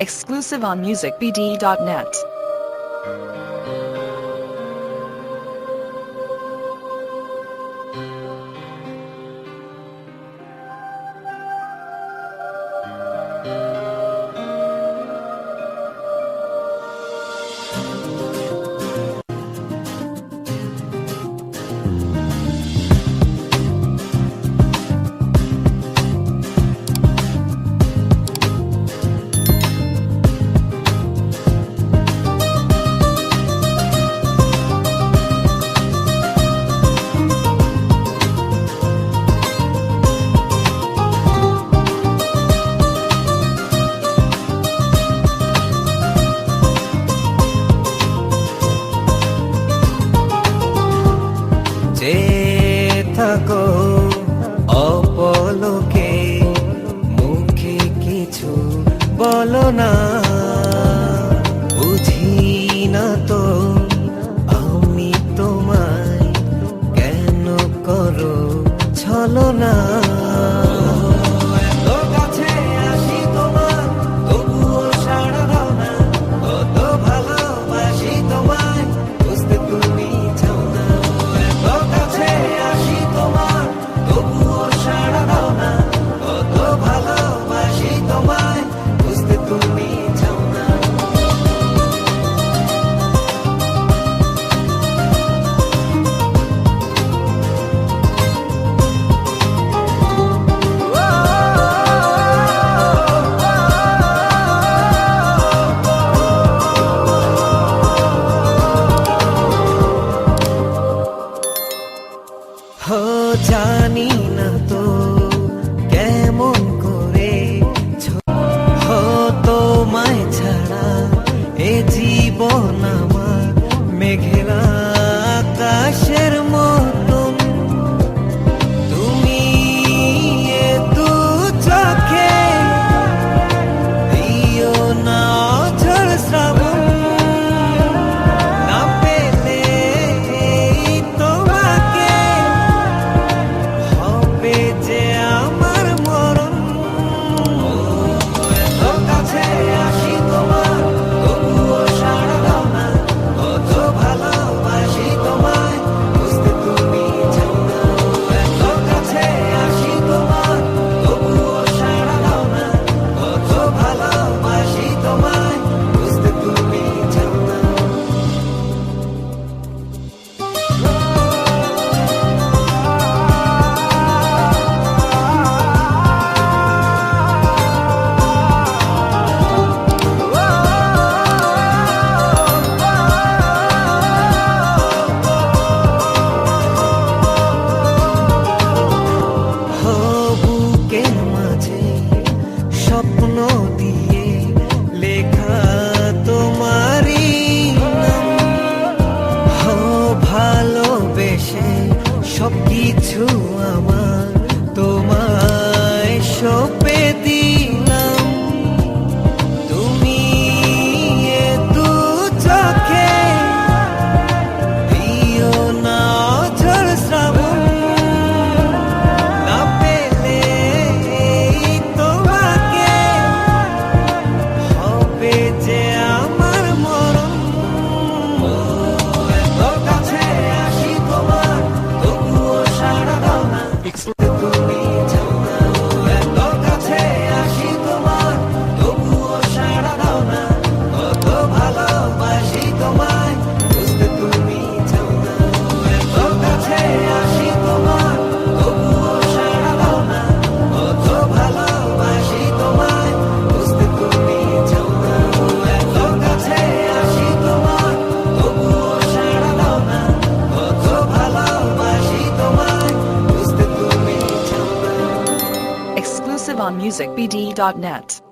Exclusive on musicbd.net. থাকো। অপলোকে মুখে কিছু বলো না। স্বপ্ন দিয়ে লেখা তোমারই হো ভালোবেসে সব কিছু আমার তোমার on musicbd.net.